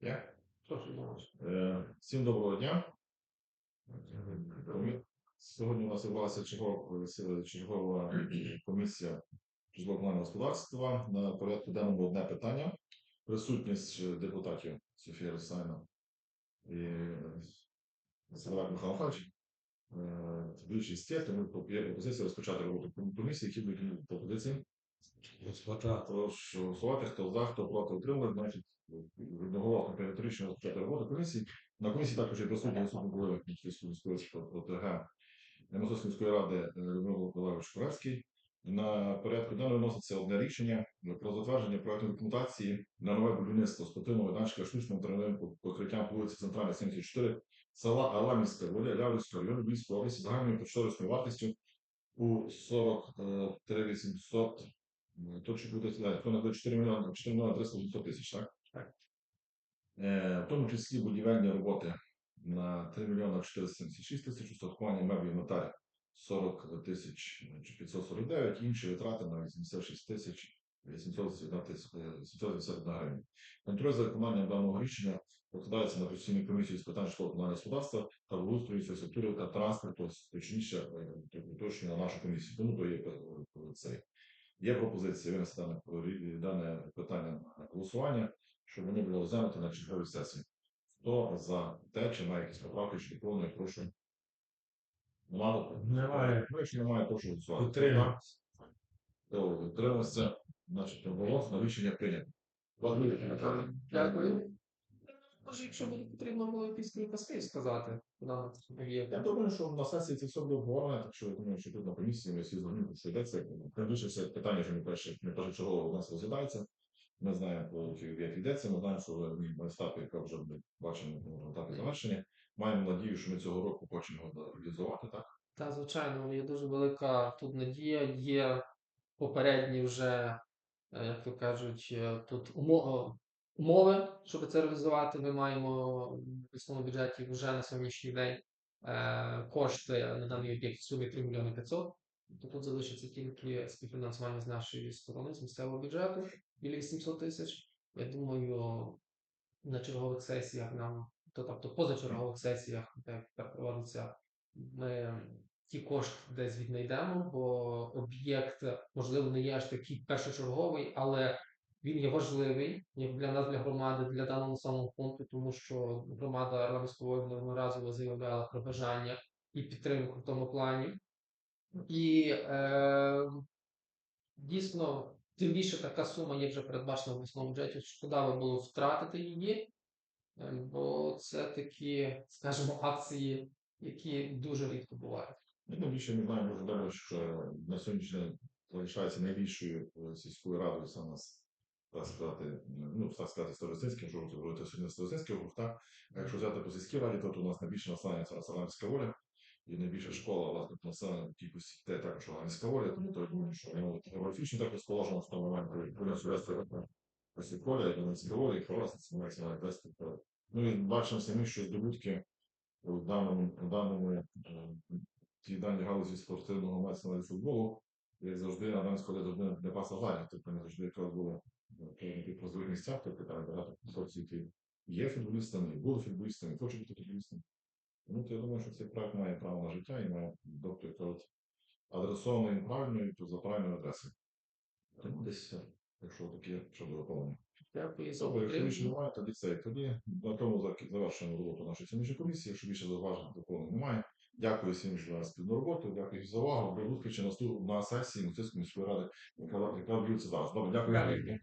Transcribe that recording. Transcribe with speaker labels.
Speaker 1: Я?
Speaker 2: Прошу,
Speaker 1: Е, Всім доброго дня. Комі- Сьогодні у нас відбулася чергова, чергова комісія житлово-комунального господарства. На порядку денному одне питання. Присутність депутатів Софія Русайна і Савак Михайло Михайлович. Е, Більшість є, тому пропозиція розпочати роботу комісії, які будуть пропозиції. Прошу голосувати, хто за, хто проти утримує, значить прийнято рішення розпочати роботу комісії. На комісії також є присутні заступник голови Київської міської ОТГ Московської міської ради е, Людмила Миколаївич Шкуревський. На порядку денного виноситься одне рішення про затвердження проектної документації на нове будівництво спортивного майданчика штучним травневим покриттям по вулиці Центральна 74 села Аламівська, воля Ляврівського району Львівської області загальною кошторисною вартістю у 43 800 Ну, то чи буде да, то на 4 мільйони 4 мільйони 300 900 тисяч, так?
Speaker 2: Так.
Speaker 1: Е, в тому числі будівельні роботи на 3 мільйони 476 тисяч, устаткування меблі інвентаря 40 тисяч 549, інші витрати на 86 тисяч 881 гривень. Контроль за виконанням даного рішення покладається на постійну комісію з питань житлово-комунального господарства та благоустрою інфраструктури та транспорту, точніше, е, уточнює на нашу комісію. Тому то є е, цей. Є пропозиція винести дане, дане питання на голосування, щоб вони були розглянуті на черговій сесії. Хто за те, чи має якісь поправки, чи доповнення, прошу. Мало?
Speaker 3: Немає.
Speaker 1: Ну, Якщо немає, прошу голосувати.
Speaker 3: Утримався.
Speaker 1: Добре, Утримався, значить, голосно рішення прийнято.
Speaker 2: Дякую. Може, якщо буде потрібно було якісь кілька сказати, да, є.
Speaker 1: Я думаю, що на сесії це все буде обговорено, так що я думаю, що тут на комісії ми всі зрозуміли, що йдеться. Найбільше все питання, що не перше, не перше чого у нас розглядається. Ми знаємо, як йдеться, ми знаємо, що на етапі, яка вже ми бачимо на етапі завершення. Маємо надію, що ми цього року хочемо його реалізувати, так?
Speaker 2: Та, звичайно, є дуже велика тут надія. Є попередні вже, е, як то кажуть, е, тут умо- умови, щоб це реалізувати. Ми маємо в основному бюджеті вже на сьогоднішній день е, кошти на даний об'єкт в сумі 3 мільйони 500. То тут залишиться тільки співфінансування з нашої сторони, з місцевого бюджету, біля 800 тисяч. Я думаю, на чергових сесіях нам, то тобто позачергових сесіях, де проводиться, ми ті кошти десь віднайдемо, бо об'єкт, можливо, не є аж такий першочерговий, але він є важливий як для нас, для громади, для даного населеного пункту, тому що громада Рамської неодноразово заявляла про бажання і підтримку в тому плані. І е, дійсно, тим більше така сума є вже передбачена в обласному бюджеті. Шкода би було втратити її, е, бо це такі, скажімо, акції, які дуже рідко бувають.
Speaker 1: Ну, тим більше ми знаємо що на сьогоднішній день залишається найбільшою сільською радою саме так сказати, ну, так сказати, Старостинським, що ви говорите сьогодні так? А якщо взяти по сільській раді, то тут у нас найбільше населення це Саламська воля, і найбільша школа, власне, по населенню кількості також Саламська воля, тому то я що географічно так розположено, що ми маємо сюди Посіколя, і Донецька воля, і Хоросна, це мається на вести. Ну і бачимо самі, що здобутки у даному, у даному е, тій даній галузі спортивного мається на футболу, як завжди, на школі завжди не паса тобто не завжди якраз були в призових місцях, тобто там багато які є футболістами, були футболістами, хочуть бути футболістами. Тому то я думаю, що цей проект має право на життя і має тобто кажуть, адресований правильно і то за правильною адресою. Тому десь, якщо таке щодо доповнення.
Speaker 2: Дякую за
Speaker 1: якщо більше немає, тоді це тоді на тому завершуємо роботу нашої сьогоднішньої комісії. Якщо більше зауважень доповнень немає. Дякую всім за спільну роботу, дякую за увагу. До зустрічі на сесії Московської міської ради, яка відбудеться зараз. Добре.
Speaker 2: Дякую.